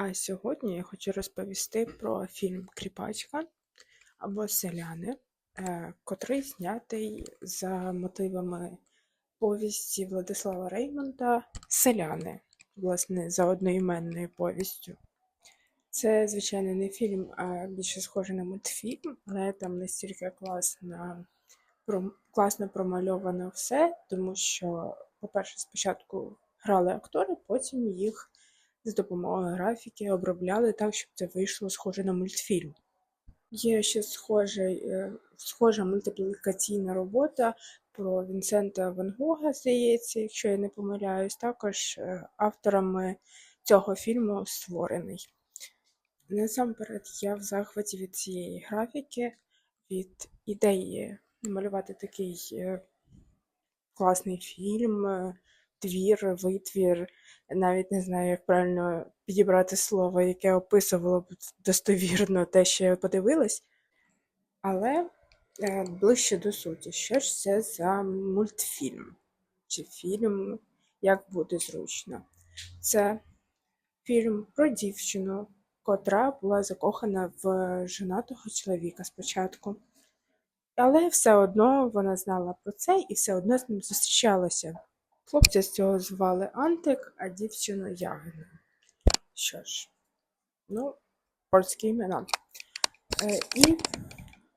А сьогодні я хочу розповісти про фільм Кріпачка або Селяни, е, котрий знятий за мотивами повісті Владислава Реймонда Селяни, власне, за одноіменною повістю. Це, звичайно, не фільм, а більше схоже на мультфільм, але там настільки класно, класно промальовано все, тому що, по-перше, спочатку грали актори, потім їх з допомогою графіки обробляли так, щоб це вийшло схоже на мультфільм. Є ще схожий, е, схожа мультиплікаційна робота про Вінсента Ван Гога, здається, якщо я не помиляюсь, також е, авторами цього фільму створений. Насамперед, я в захваті від цієї графіки, від ідеї намалювати такий е, класний фільм, твір, витвір. Навіть не знаю, як правильно підібрати слово, яке описувало б достовірно те, що я подивилась. Але е, ближче до суті, що ж це за мультфільм? Чи фільм, як буде зручно? Це фільм про дівчину, котра була закохана в женатого чоловіка спочатку. Але все одно вона знала про це і все одно з ним зустрічалася. Хлопця з цього звали Антик, а дівчину Ягина. Що ж, ну, польські імена. Е, і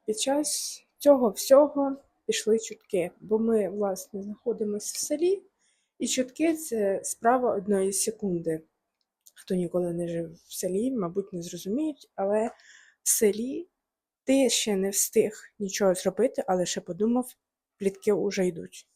під час цього всього пішли чутки, бо ми, власне, знаходимося в селі, і чутки це справа одної секунди. Хто ніколи не жив в селі, мабуть, не зрозуміють, але в селі ти ще не встиг нічого зробити, але ще подумав, плітки уже йдуть.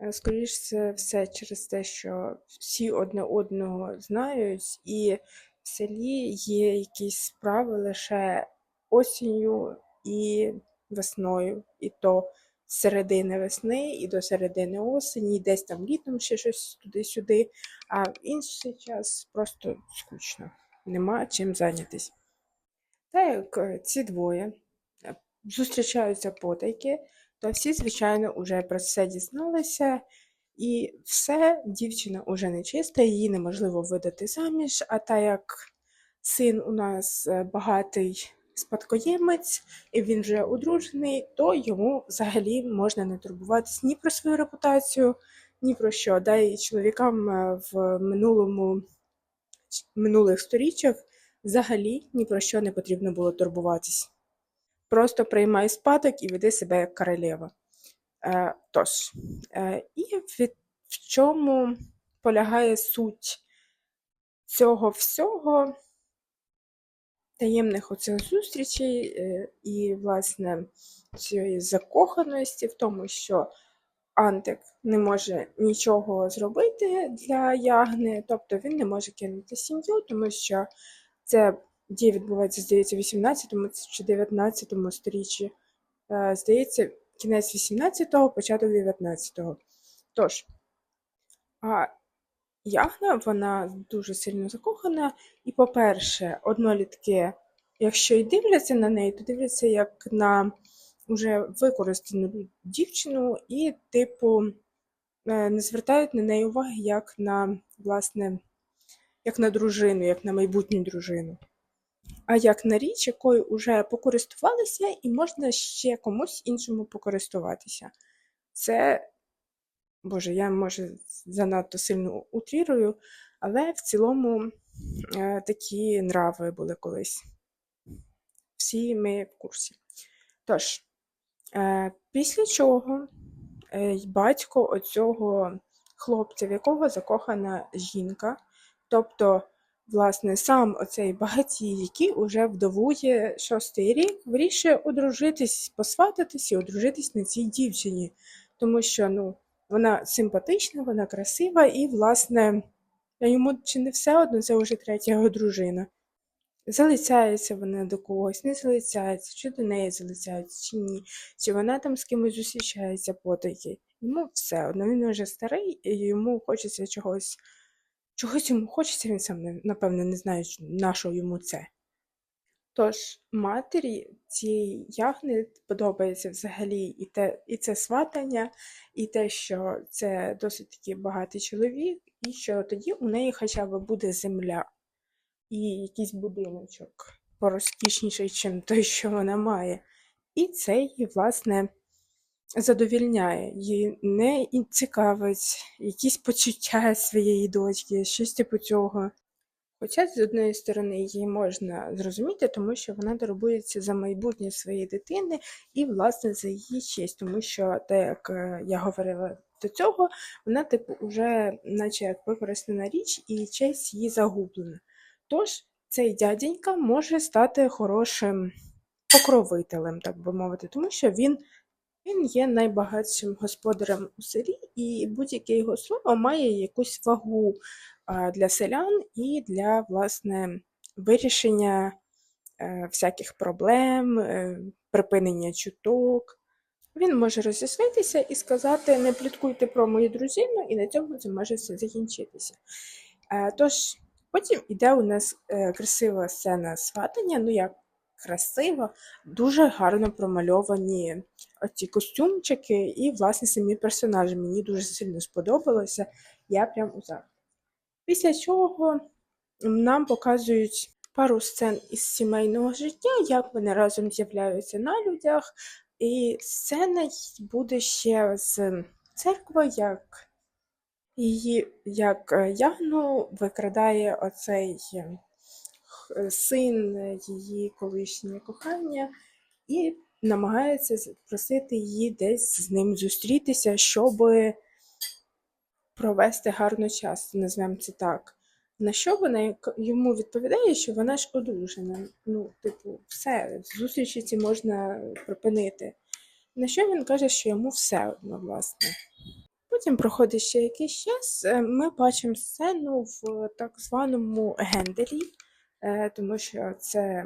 Е, Скоріше все через те, що всі одне одного знають, і в селі є якісь справи лише осінню і весною, і то з середини весни і до середини осені, і десь там літом ще щось туди-сюди, а в інший час просто скучно, нема чим зайнятись. Та як е, ці двоє е, зустрічаються потайки, то всі, звичайно, вже про це дізналися, і все, дівчина уже нечиста, її неможливо видати заміж, а та як син у нас е, багатий спадкоємець, і він вже одружений, то йому взагалі можна не турбуватись ні про свою репутацію, ні про що. Да і чоловікам е, в минулому минулих сторіччях взагалі ні про що не потрібно було турбуватись. Просто приймай спадок і веди себе як королева. Е, тож, е, і від, в чому полягає суть цього всього таємних оцих зустрічей е, і, власне, цієї закоханості в тому, що Антик не може нічого зробити для Ягни, тобто він не може кинути сім'ю, тому що це дія відбувається, здається, в 18 чи 19 сторіччі. Е, Здається, кінець 18-го, початок 19-го. Тож, а Ягна, вона дуже сильно закохана, і, по-перше, однолітки, якщо й дивляться на неї, то дивляться як на вже використану дівчину, і, типу, е, не звертають на неї уваги як на, власне, як на дружину, як на майбутню дружину. А як на річ, якою вже покористувалися, і можна ще комусь іншому покористуватися. Це, Боже, я може занадто сильно утрірую, але в цілому е, такі нрави були колись. Всі ми в курсі. Тож, е, після чого е, батько оцього хлопця, в якого закохана жінка, тобто, власне, сам оцей багатій, який уже вдовує шостий рік, вирішує одружитись, посвататись і одружитись на цій дівчині, тому що ну, вона симпатична, вона красива, і, власне, йому чи не все одно, це вже третя його дружина. Залицяється вона до когось, не залицяється, чи до неї залицяється, чи ні, чи вона там з кимось зустрічається потайки. Йому все одно, він вже старий, і йому хочеться чогось, чогось йому хочеться, він сам, не- напевно, не знає, на що йому це. Тож матері цієї ягни подобається взагалі і те, і це сватання, і те, що це досить таки багатий чоловік, і що тоді у неї хоча б буде земля. і якийсь будиночок порозкішніший, ніж той, що вона має. І це її, власне, задовільняє. Її не цікавить якісь почуття своєї дочки, щось типу цього. Хоча, з однієї сторони, її можна зрозуміти, тому що вона турбується за майбутнє своєї дитини і, власне, за її честь, тому що, так як е, я говорила до цього, вона, типу, вже наче як використана річ, і честь її загублена. Тож цей дяденька може стати хорошим покровителем, так би мовити, тому що він. Він є найбагатшим господарем у селі, і будь-яке його слово має якусь вагу для селян і для власне вирішення е, всяких проблем, е, припинення чуток. Він може розіслитися і сказати: не пліткуйте про мою дружину, і на цьому це може все закінчитися. Е, Тож, потім іде у нас красива сцена сватання, ну як красиво, дуже гарно промальовані оці костюмчики і, власне, самі персонажі. Мені дуже сильно сподобалося. Я прям у захваті. Після чого нам показують пару сцен із сімейного життя, як вони разом з'являються на людях. І сцена буде ще з церкви, як її, як е, Ягну викрадає оцей е, син її колишнє кохання і намагається просити її десь з ним зустрітися, щоб провести гарно час, назвемо це так. На що вона йому відповідає, що вона ж одружена. Ну, типу, все, зустрічі ці можна припинити. На що він каже, що йому все одно, власне. Потім проходить ще якийсь час, е, ми бачимо сцену в так званому генделі, е, тому що це,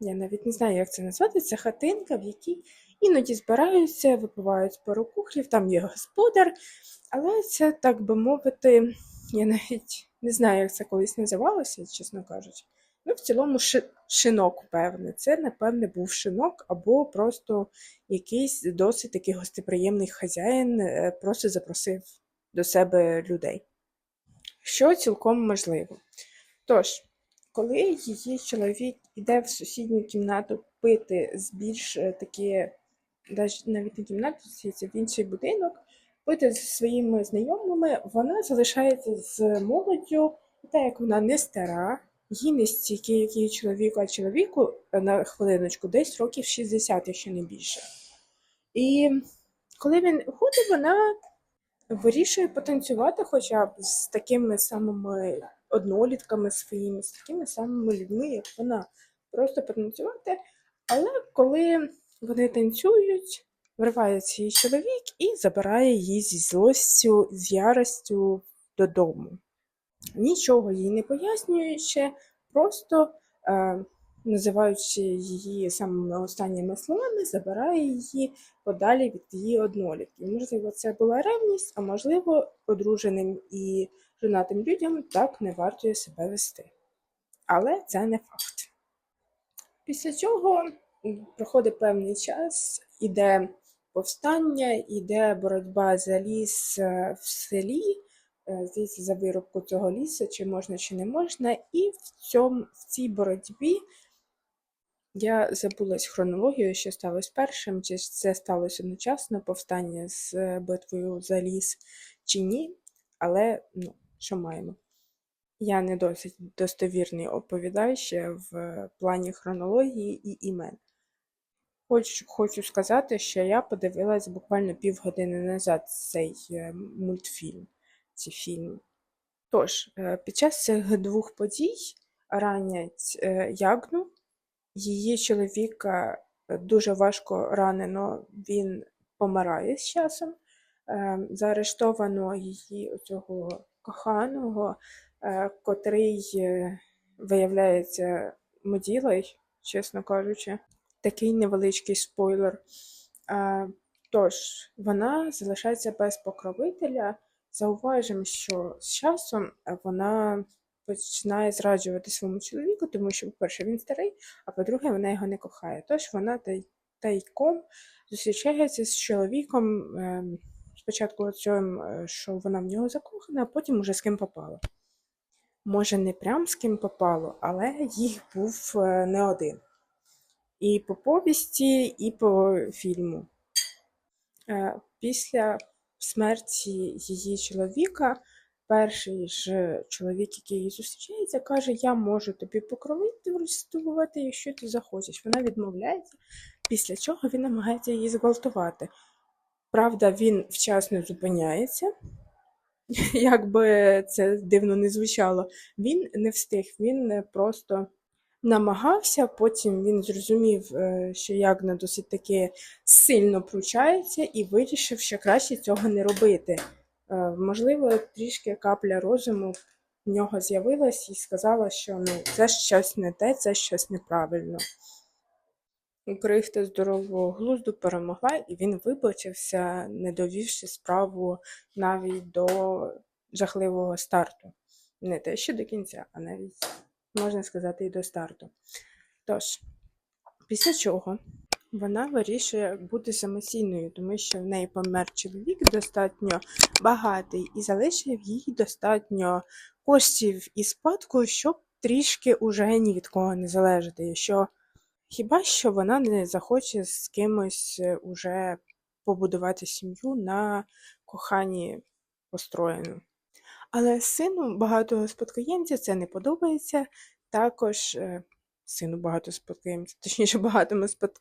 я навіть не знаю, як це назвати, це хатинка, в якій іноді збираються, випивають пару кухлів, там є господар, але це, так би мовити, я навіть не знаю, як це колись називалося, чесно кажучи. Ну, в цілому, ши- шинок, певне. Це, напевне, був шинок, або просто якийсь досить такий гостеприємний хазяїн е, просто запросив до себе людей. Що цілком можливо. Тож, коли її чоловік іде в сусідню кімнату пити з більш е, такі, навіть не кімнату, в інший будинок, пити зі своїми знайомими, вона залишається з молоддю, і так як вона не стара, їй не стільки, як її чоловіку, а чоловіку е, на хвилиночку десь років 60, якщо не більше. І коли він ходить, вона вирішує потанцювати хоча б з такими самими однолітками своїми, з такими самими людьми, як вона. Просто потанцювати. Але коли вони танцюють, вривається її чоловік і забирає її зі злостю, з яростю додому. Нічого їй не пояснюючи, просто е, називаючи її самими останніми словами, забирає її подалі від її однолітків. Можливо, це була ревність, а можливо, одруженим і жонатим людям так не варто себе вести. Але це не факт. Після цього проходить певний час, іде повстання, іде боротьба за ліс е, в селі, е, за вирубку цього лісу, чи можна, чи не можна. І в, цьому, в цій боротьбі я забулась хронологію, що сталося першим, чи це сталося одночасно повстання з е, битвою за ліс, чи ні. Але ну, що маємо? Я не досить достовірний оповідач в плані хронології і імен. Хоч, хочу сказати, що я подивилась буквально півгодини назад цей е, мультфільм, ці фільми. Тож, е, під час цих двох подій ранять е, Ягну, її чоловіка дуже важко ранено, він помирає з часом. Заарештовано її оцього коханого, е, котрий е, виявляється моділою, чесно кажучи. Такий невеличкий спойлер. Е, Тож, вона залишається без покровителя. Зауважимо, що з часом вона починає зраджувати своєму чоловіку, тому що, по-перше, він старий, а по-друге, вона його не кохає. Тож вона тай- тайком зустрічається з чоловіком. Спочатку цим, що вона в нього закохана, а потім уже з ким попала. може, не прям з ким попало, але їх був е, не один. І по повісті, і по фільму. Е, Після смерті її чоловіка, перший ж чоловік, який її зустрічається, каже: Я можу тобі покровительствувати, якщо ти захочеш. Вона відмовляється, після чого він намагається її зґвалтувати. Правда, він вчасно зупиняється, як би це дивно не звучало. Він не встиг, він просто намагався, потім він зрозумів, е, що Ягна досить таки сильно пручається і вирішив, що краще цього не робити. Е, Можливо, трішки капля розуму в нього з'явилась і сказала, що ну, це щось не те, це щось неправильно. Крихта здорового глузду перемогла, і він вибачився, не довівши справу навіть до жахливого старту. Не те, що до кінця, а навіть, можна сказати, і до старту. Тож, після чого вона вирішує бути самостійною, тому що в неї помер чоловік достатньо багатий і залишив їй достатньо коштів і спадку, щоб трішки уже ні від кого не залежати. Що Хіба що вона не захоче з кимось е, уже побудувати сім'ю на коханні построєну. Але сину багатого спадкоємця це не подобається. Також е, сину багато спадкоємця, точніше, багатому спад...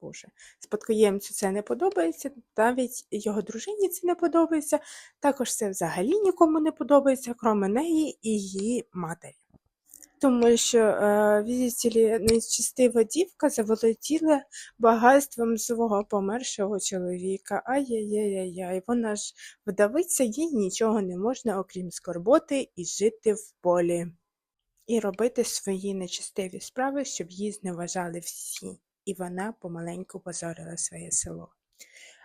Боже, спадкоємцю це не подобається, навіть його дружині це не подобається. Також це взагалі нікому не подобається, крім неї і її матері. Тому що видите ли, нечистива дівка заволоділа багатством свого помершого чоловіка. Ай-яй-яй-яй, вона ж вдовиця, їй нічого не можна, окрім скорботи, і жити в полі, і робити свої нечистиві справи, щоб її зневажали всі. І вона помаленьку позорила своє село.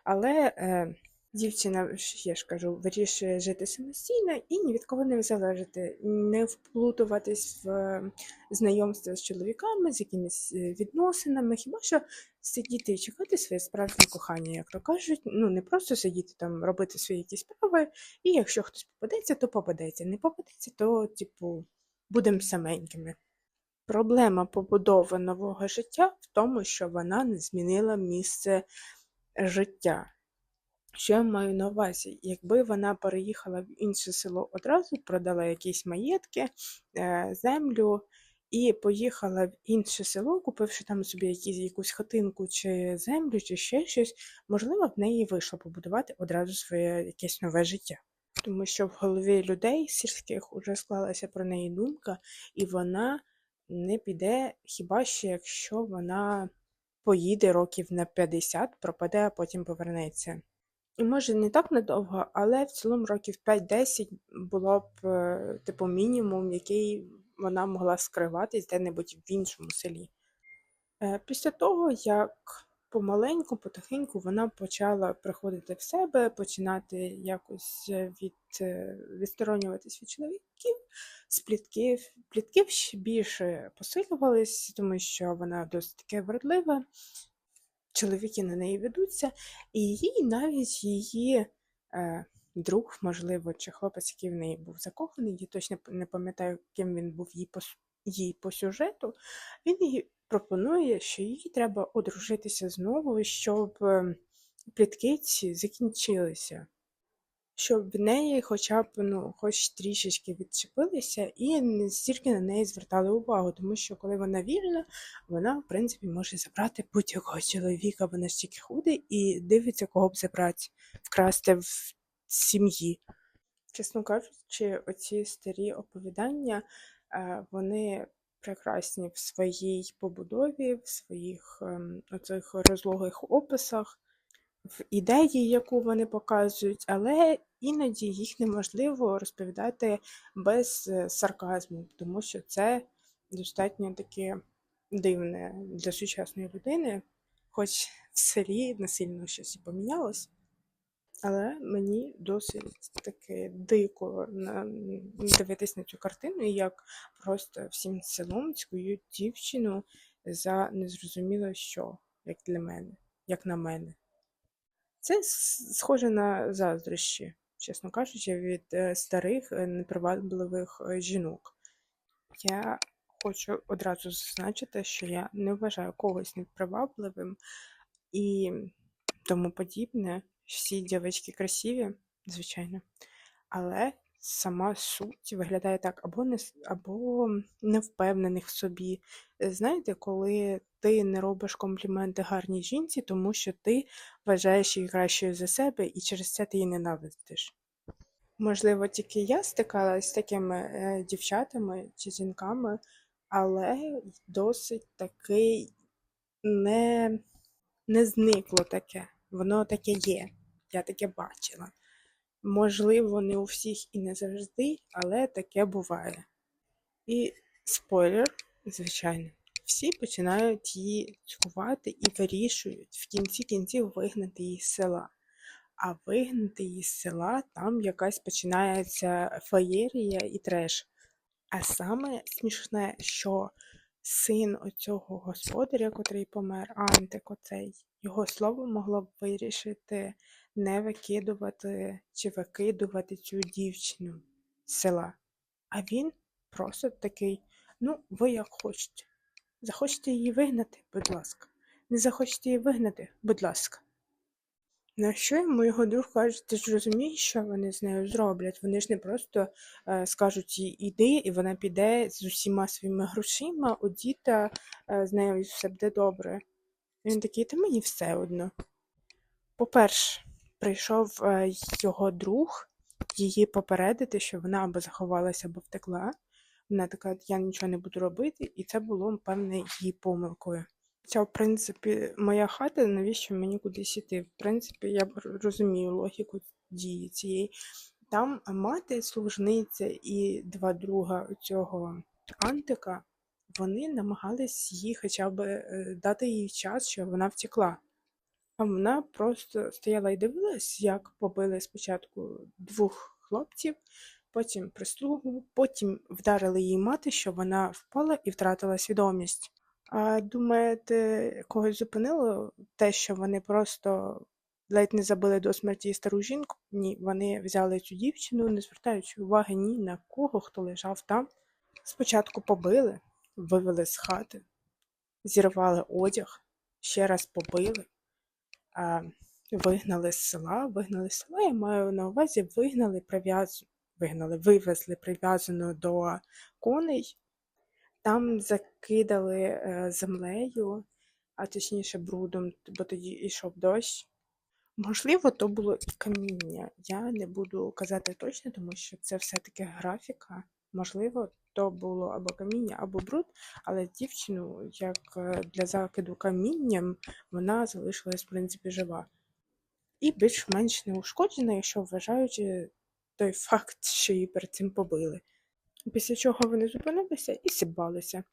Але е, дівчина, я ж кажу, вирішує жити самостійно і ні від кого не залежати, не вплутуватись в е, знайомство з чоловіками, з якимись е, відносинами, хіба що сидіти і чекати своє справжнє кохання, як то кажуть, ну не просто сидіти там, робити свої якісь справи, і якщо хтось попадеться, то попадеться. Не попадеться, то, типу, будемо саменькими. Проблема побудови нового життя в тому, що вона не змінила місце життя. Що я маю на увазі? Якби вона переїхала в інше село одразу, продала якісь маєтки, е, землю і поїхала в інше село, купивши там собі якісь, якусь хатинку чи землю, чи ще щось, можливо, в неї вийшло побудувати одразу своє якесь нове життя. Тому що в голові людей сільських уже склалася про неї думка, і вона не піде хіба що якщо вона поїде років на 50, пропаде, а потім повернеться. Може не так надовго, але в цілому років 5-10 було б е, типу мінімум, який вона могла скриватись де-небудь в іншому селі. Е, Після того, як помаленьку, потихеньку вона почала приходити в себе, починати якось е, від, відсторонюватись від чоловіків, з плітків. Ще більше посилювались, тому що вона досить таки вродлива, чоловіки на неї ведуться, і їй навіть її е, друг, можливо, чи хлопець, який в неї був закоханий, я точно не пам'ятаю, ким він був їй по, їй по сюжету, він їй пропонує, що їй треба одружитися знову, щоб е, плітки ці закінчилися. Щоб в неї хоча б ну, хоч трішечки відчепилися і не стільки на неї звертали увагу, тому що коли вона вільна, вона, в принципі, може забрати будь-якого чоловіка, вона ж тільки ходить і дивиться, кого б забрати, вкрасти в сім'ї. Чесно кажучи, оці старі оповідання, е, вони прекрасні в своїй побудові, в своїх ем, оцих розлогих описах, в ідеї, яку вони показують, але іноді їх неможливо розповідати без е, сарказму, тому що це достатньо таке дивне для сучасної людини, хоч в селі не сильно щось і помінялось. Але мені досить таки дико дивитись на цю картину, як просто всім селом цькують дівчину за незрозуміло що, як для мене, як на мене. Це схоже на заздрощі. чесно кажучи, від е, старих е, непривабливих е, жінок. Я хочу одразу зазначити, що я не вважаю когось непривабливим і тому подібне. Всі дівчатки красиві, звичайно, але сама суть виглядає так, або не або невпевнених в собі. Е, Знаєте, коли ти не робиш компліменти гарній жінці, тому що ти вважаєш її кращою за себе, і через це ти її ненавидиш. Можливо, тільки я стикалась з такими е, дівчатами чи жінками, але досить такий не, не зникло таке. Воно таке є. Я таке бачила. Можливо, не у всіх і не завжди, але таке буває. І спойлер, звичайно, всі починають її цькувати і вирішують в кінці кінців вигнати її з села. А вигнати її з села там якась починається феєрія і треш. А саме смішне, що син оцього господаря, котрий помер, Антик оцей, його слово могло б вирішити не викидувати чи викидувати цю дівчину з села. А він просто такий: ну, ви як хочете. Захочете її вигнати, будь ласка. Не захочете її вигнати, будь ласка. На що йому його друг каже, ти ж розумієш, що вони з нею зроблять? Вони ж не просто е, скажуть їй іди, і вона піде з усіма своїми грошима, у діта е, з нею все буде добре. Він такий, та мені все одно. По-перше, прийшов е, його друг її попередити, що вона або заховалася, або втекла. Вона така, я нічого не буду робити, і це було, певне, її помилкою. Хоча, в принципі, моя хата, навіщо мені кудись іти? В принципі, я розумію логіку дії цієї. Там мати, служниця і два друга цього Антика, вони намагались їй хоча б е, дати їй час, що вона втекла. А вона просто стояла і дивилась, як побили спочатку двох хлопців, потім прислугу, потім вдарили її мати, що вона впала і втратила свідомість. А думаєте, когось зупинило те, що вони просто ледь не забили до смерті стару жінку? Ні, вони взяли цю дівчину, не звертаючи уваги ні на кого, хто лежав там. Спочатку побили, вивели з хати, зірвали одяг, ще раз побили, вигнали з села, вигнали з села, я маю на увазі, вигнали прив'язану, вигнали, вивезли прив'язану до коней, там закидали е, землею, а точніше брудом, бо тоді йшов дощ. Можливо, то було і каміння. Я не буду казати точно, тому що це все-таки графіка. Можливо, то було або каміння, або бруд, але дівчину, як е, для закиду камінням, вона залишилась, в принципі, жива. І більш-менш неушкоджена, якщо вважаючи той факт, що її перед цим побили. Після чого вони зупинилися і сібалися.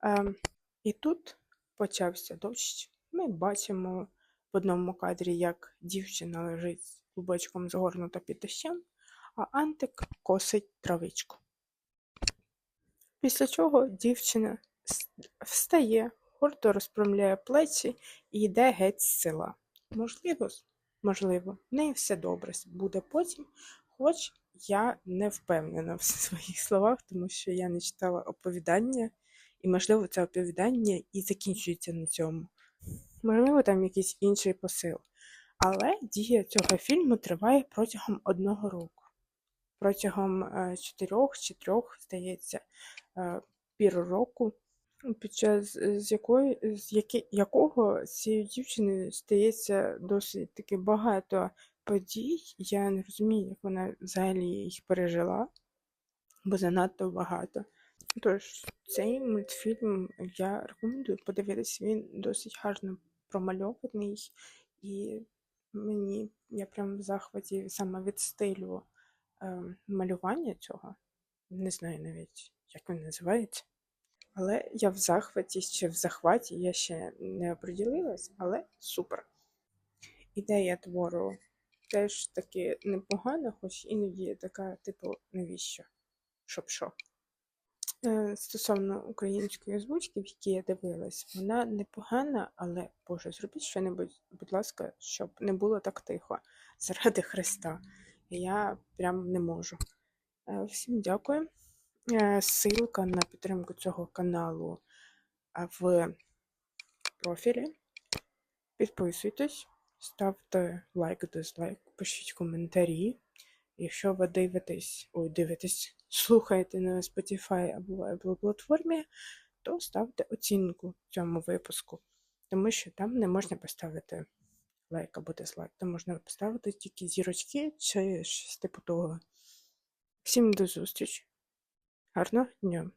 Ем, і тут почався дощ. Ми бачимо в одному кадрі, як дівчина лежить клубочком згорнута під дощем, а Антик косить травичку. Після чого дівчина встає, гордо розпрямляє плечі і йде геть з села. Можливо, можливо, в неї все добре буде потім, хоч я не впевнена в своїх словах, тому що я не читала оповідання, і, можливо, це оповідання і закінчується на цьому. Можливо, там якийсь інший посил. Але дія цього фільму триває протягом одного року. Протягом е, чотирьох чи трьох, здається, пір року, під час е, з якої з яки, якого з цією дівчиною стається досить таки багато подій. Я не розумію, як вона взагалі їх пережила, бо занадто багато. Тож, цей мультфільм я рекомендую подивитися. Він досить гарно промальований, і мені я прям в захваті саме від стилю е, малювання цього. Не знаю навіть, як він називається. Але я в захваті чи в захваті, я ще не оприділилась, але супер. Ідея твору теж таки непогана, хоч іноді така, типу, навіщо? Щоб що? Е, Стосовно української озвучки, в якій я дивилась, вона непогана, але Боже, зробіть що-небудь, будь ласка, щоб не було так тихо заради Христа. я прям не можу. Е, Всім дякую. Е, Ссылка на підтримку цього каналу в профілі. Підписуйтесь, ставте лайк, дизлайк, пишіть коментарі. Якщо ви дивитесь, ой, дивитесь, слухаєте на Spotify або Apple платформі, то ставте оцінку цьому випуску, тому що там не можна поставити лайк або дизлайк, там можна поставити тільки зірочки чи щось типу того. Всім до зустрічі. Гарного дня!